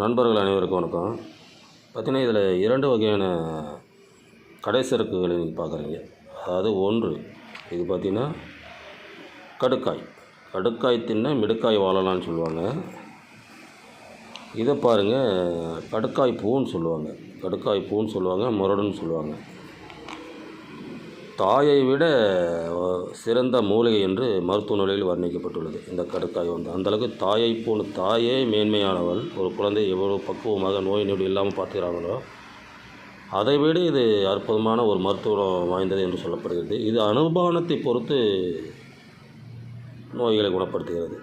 நண்பர்கள் அனைவருக்கும் வணக்கம். பார்த்திங்கன்னா இதில் இரண்டு வகையான கடை சரக்குகளை நீங்கள் பார்க்குறீங்க. அதாவது ஒன்று இது பார்த்திங்கன்னா கடுக்காய். கடுக்காய் தின்ன மிடுக்காய் வாழலாம்னு சொல்லுவாங்க. இதை பாருங்கள் கடுக்காய் பூன்னு சொல்லுவாங்க. கடுக்காய் பூன்னு சொல்லுவாங்க முரடுன்னு சொல்லுவாங்க. தாயை விட சிறந்த மூலிகை என்று மருத்துவ நிலையில் வர்ணிக்கப்பட்டுள்ளது. இந்த கருத்தாய் வந்து அந்தளவுக்கு தாயை போல் தாயே மேன்மையானவள் ஒரு குழந்தை எவ்வளோ பக்குவமாக நோய் நொடி இல்லாமல் பார்த்துக்கிறாங்களோ அதை விட இது அற்புதமான ஒரு மருத்துவம் வாய்ந்தது என்று சொல்லப்படுகிறது. இது அனுபானத்தை பொறுத்து நோய்களை குணப்படுத்துகிறது.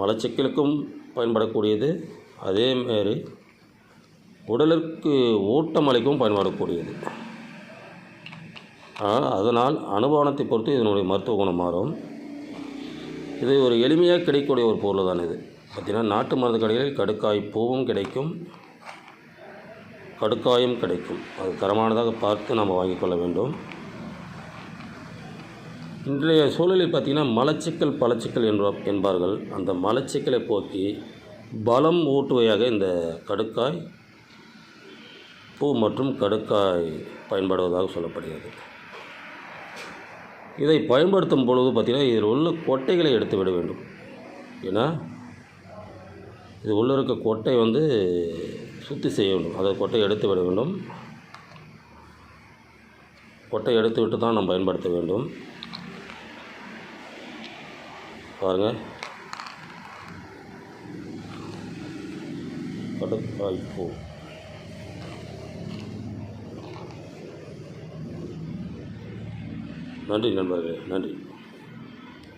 மலச்சிக்கலுக்கும் பயன்படக்கூடியது அதேமாரி உடலிற்கு ஊட்டமளிக்கும் பயன்படக்கூடியது. அதனால் அனுபவத்தை பொறுத்து இதனுடைய மருத்துவ குணம் மாறும். இது ஒரு எளிமையாக கிடைக்கக்கூடிய ஒரு பொருள் தான் இது. பார்த்திங்கன்னா நாட்டு மருந்து கடைகளில் கடுக்காய் பூவும் கிடைக்கும். கடுக்காயும் கிடைக்கும். அது தரமானதாக பார்த்து நம்ம வாங்கிக்கொள்ள வேண்டும். இன்றைய சூழலில் பார்த்திங்கன்னா மலச்சிக்கல் பலச்சிக்கல் என்ப என்பார்கள். அந்த மலச்சிக்கலை போக்கி பலம் ஊட்டுவையாக இந்த கடுக்காய் பூ மற்றும் கடுக்காய் பயன்படுவதாக சொல்லப்படுகிறது. இதை பயன்படுத்தும் பொழுது பார்த்திங்கன்னா இதில் உள்ள கொட்டைகளை எடுத்து விட வேண்டும். ஏன்னா இது உள்ளே இருக்க கொட்டை வந்து சுத்தி செய்ய வேண்டும். அதை கொட்டை எடுத்து விட வேண்டும். கொட்டை எடுத்து விட்டு தான் நாம் பயன்படுத்த வேண்டும். பாருங்கள் கடுக்காய் நன்றி நண்பர்களே. நன்றி.